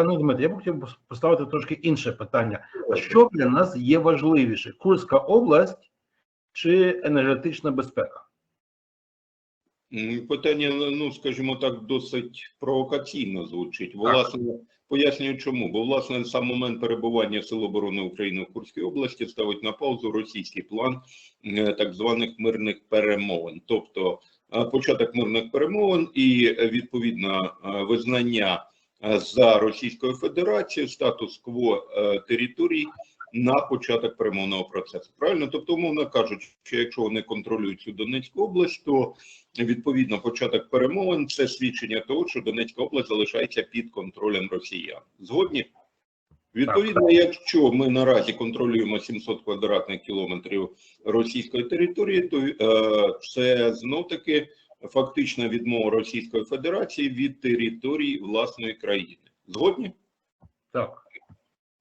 Пане Дмитре, я б хотів поставити трошки інше питання. А що для нас є важливіше: Курська область чи енергетична безпека? Питання, ну скажімо так, досить провокаційно звучить. Власне, пояснюю чому. Бо власне сам момент перебування Сил оборони України в Курській області ставить на паузу російський план е, так званих мирних перемовин, тобто е, початок мирних перемовин і е, відповідно визнання за Російською Федерацією статус-кво е, територій на початок перемовного процесу. Правильно, тобто, умовно кажучи, що якщо вони контролюють цю Донецьку область, то Відповідно, початок перемовин це свідчення того, що Донецька область залишається під контролем росіян. Згодні? Відповідно, якщо ми наразі контролюємо 700 квадратних кілометрів російської території, то е, це знов таки фактична відмова Російської Федерації від території власної країни. Згодні? Так,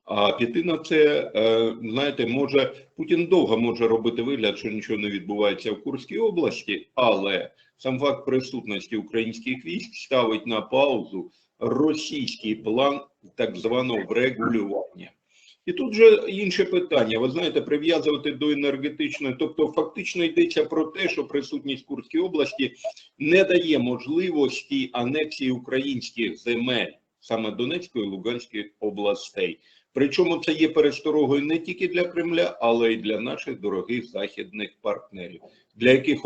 А піти на це, е, знаєте, може Путін довго може робити вигляд, що нічого не відбувається в Курській області, але сам факт присутності українських військ ставить на паузу російський план так званого врегулювання. І тут же інше питання. Ви знаєте, прив'язувати до енергетичної, тобто фактично йдеться про те, що присутність Курської області не дає можливості анексії українських земель саме Донецької і Луганської областей. Причому це є пересторогою не тільки для Кремля, але й для наших дорогих західних партнерів, для яких